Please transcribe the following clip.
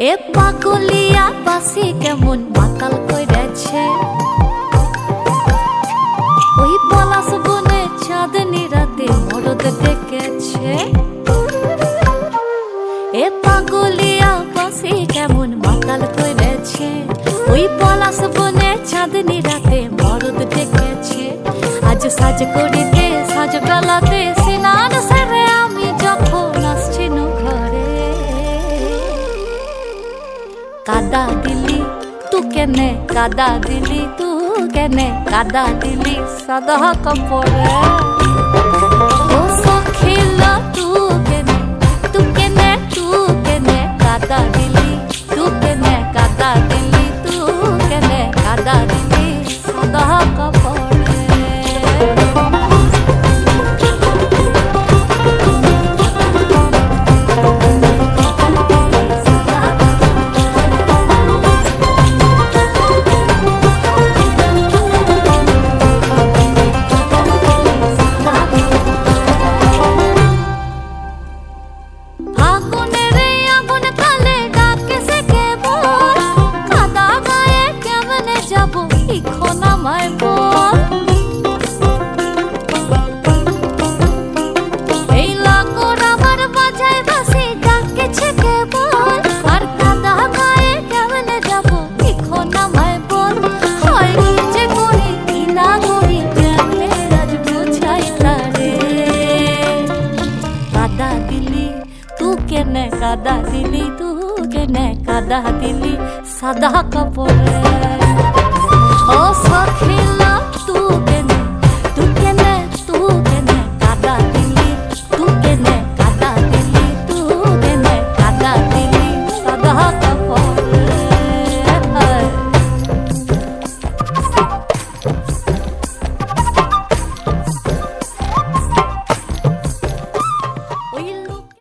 এ পাগলিয়া বাসি কেমন মাতাল কইরেছে? ওই পলাশ বনে চাঁদনি রাতে মরদ ডেকেছে। এ পাগলিয়া বাসি কেমন মাতাল কইরেছে? ওই পলাশ বনে চাঁদনি রাতে মরদ ডেকেছে। আজ সাজ করিতে সাজ বেলাতে कादा दिली, तू कने कादा दिली, तू कने कादा दिली, सदा कपड़े। ओ सखिला तू तू तू कादा दिली, तू कादा दिली, तू कादा ಕದದಿಲಿ ತೂಗೆನೆ ಕದದಿಲಿ ಸದಾ ಕಪೊರೆ